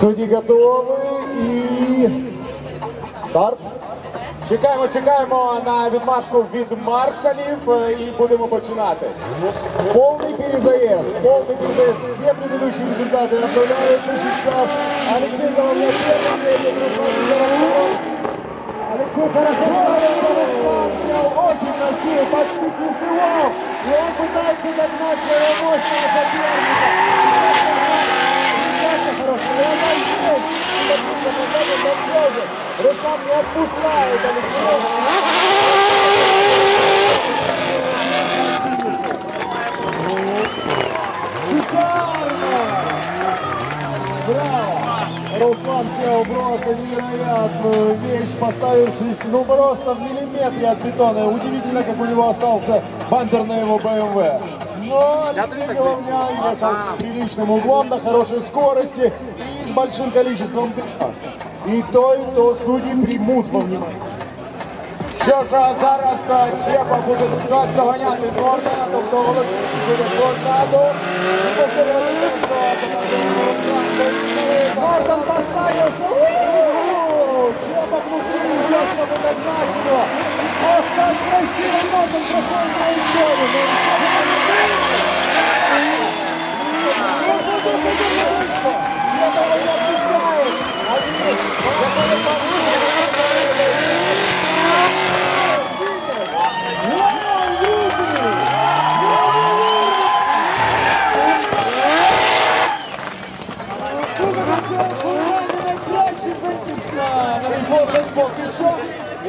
Судьи готовы и старт. Чекаємо, чекаємо на відмашку від маршалів е, і будемо починати. Полный перезаезд, полный перезаезд. Все предыдущие результаты обновляются сейчас. Алексей Головня первый едет, Руслан Головнов. Алексей хорошо ставится, Руслан снял очень красиво, почти не успевал. И он пытается догнать своего мощного соперника. Руслан не отпускает Алексея. Браво! Руслан сделал просто невероятную вещь, поставившись ну просто в миллиметре от бетона. Удивительно, как у него остался бампер на его BMW. Но Алексей Головня ехал с приличным углом, на хорошей скорости и с большим количеством дыма И то, и то судьи примут во внимание. Що ж, а зараз е, Чепа буде наздоганяти Нордена, тобто Олексій буде позаду. І повторюємо, що показує Руслан Бойко. Мартом поставился. У-у-у! Чепа внутри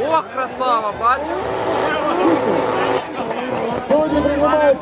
Ох, красава, бачиш? Судьи принимают